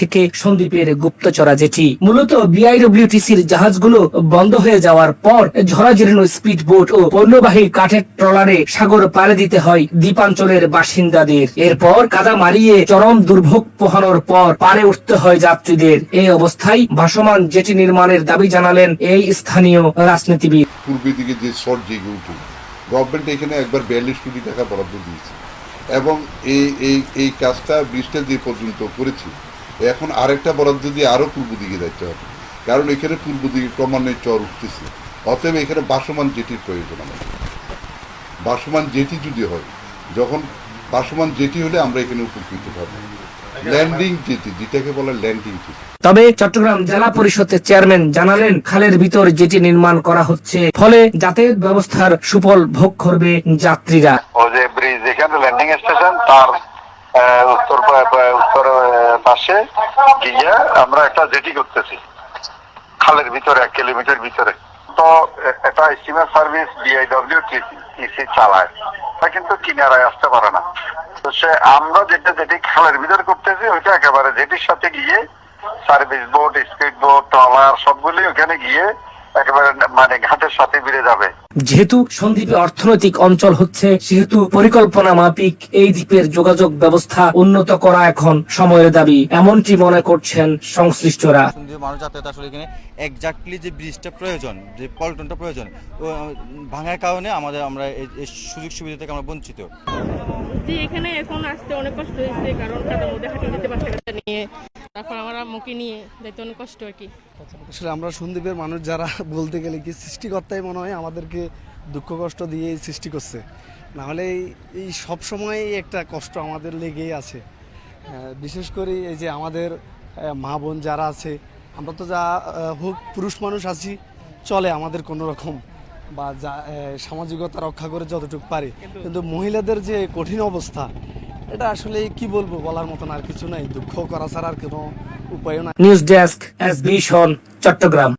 থেকে সন্দ্বীপের গুপ্তচরা জেটি। মূলত বিআইডব্লিউটিসির জাহাজগুলো বন্ধ হয়ে যাওয়ার পর ঝরাজীর্ণ স্পিড বোট ও পণ্যবাহী কাঠের ট্রলারে সাগর পাড়ে দিতে হয় দ্বীপাঞ্চলের বাসিন্দাদের। এরপর কাদা মারিয়ে চরম দুর্ভোগ পোহানোর পর পারে উঠতে হয় যাত্রীদের। এই অবস্থায় ভাসমান জেটি নির্মাণের দাবি জানালেন এই স্থানীয় রাজনীতিবিদ। পূর্বের দিকে যে শর্ট জেগে উঠুন গভর্নমেন্ট এখানে একবার বিয়াল্লিশ কোটি টাকা বরাদ্দ দিয়েছে। এবং এই এই কাজটা ব্রিজটা যে পর্যন্ত করেছি। এখন আরেকটা বরাদ্দ দিয়ে আরও পূর্ব দিকে যাইতে হবে কারণ এখানে পূর্ব দিকে ক্রমান্বয়ে চর উঠতেছে। অতএব এখানে বাসমান জেটির প্রয়োজন আমাদের। বাসমান জেটি যদি হয় যখন বাসমান জেটি হলে আমরা এখানে উপকৃত পাবো ল্যান্ডিং জেটি যেটাকে বলে ল্যান্ডিং জেটি। তবে চট্টগ্রাম জেলা পরিষদের চেয়ারম্যান জানালেন খালের ভিতর যেটি নির্মাণ করা হচ্ছে ফলে যাতায়াত ব্যবস্থার সুফল ভোগ করবে যাত্রীরা। ও যে ব্রিজ যেখানে ল্যান্ডিং স্টেশন তার উত্তর উত্তর পাশে, গিয়ে আমরা একটা জেটি করতেছি। খালের ভিতরে, এক কিলোমিটার ভিতরে। তো এটা স্টিমার সার্ভিস বিআইডব্লিউ টিসি চালায়। তা কিন্তু কিনারায় আসতে পারে না। তো সে, আমরা যেটা যেটি খালের ভিতরে করতেছি, ওইটা একেবারে জেটির সাথে গিয়ে service boat speed boat trawler সবগুলি ওখানে গিয়ে একেবারে মানে ঘাটের সাথে বেড়ে যাবে। যেহেতু সন্দ্বীপে অর্থনৈতিক অঞ্চল হচ্ছে সেহেতু পরিকল্পনা মাফিক এই দ্বীপের যোগাযোগ ব্যবস্থা উন্নত করা এখন সময়ের দাবি এমনটি মনে করছেন সংশ্লিষ্টরা। মানুষ যাতায়াত আসলে এখানে একজাক্টলি যে ব্রিজটা প্রয়োজন যে পল্টনটা প্রয়োজন ভাঙার কারণে আমাদের আমরা এই- সুযোগ সুবিধা থেকে আমরা বঞ্চিত। এখানে এখন আসতে অনেক কষ্ট হয়েছে কারণ কাদার মধ্যে হাঁটে যেতে কাচ্চা নিয়ে আম্মুকে নিয়ে যাইতে অনেক কষ্ট আর কি। আসলে আমরা সন্দীপের মানুষ যারা বলতে গেলে কি সৃষ্টিকর্তাই মনে হয় আমাদেরকে দুঃখ কষ্ট দিয়ে সৃষ্টি করছে। নাহলে এই- এই সব সময় একটা কষ্ট আমাদের লেগেই আছে। বিশেষ করে এই যে আমাদের মা বোন যারা আছে আমরা তো যা হোক পুরুষ মানুষ আছি চলে আমাদের কোনো রকম বা যা সামাজিকতা রক্ষা করে যতটুকু পারি। কিন্তু মহিলাদের যে কঠিন অবস্থা এটা আসলে কি বলব বলার মতন আর কিছু নাই। দুঃখ করা ছাড়া আর কোনো উপায় নাই। News desk S Chittagong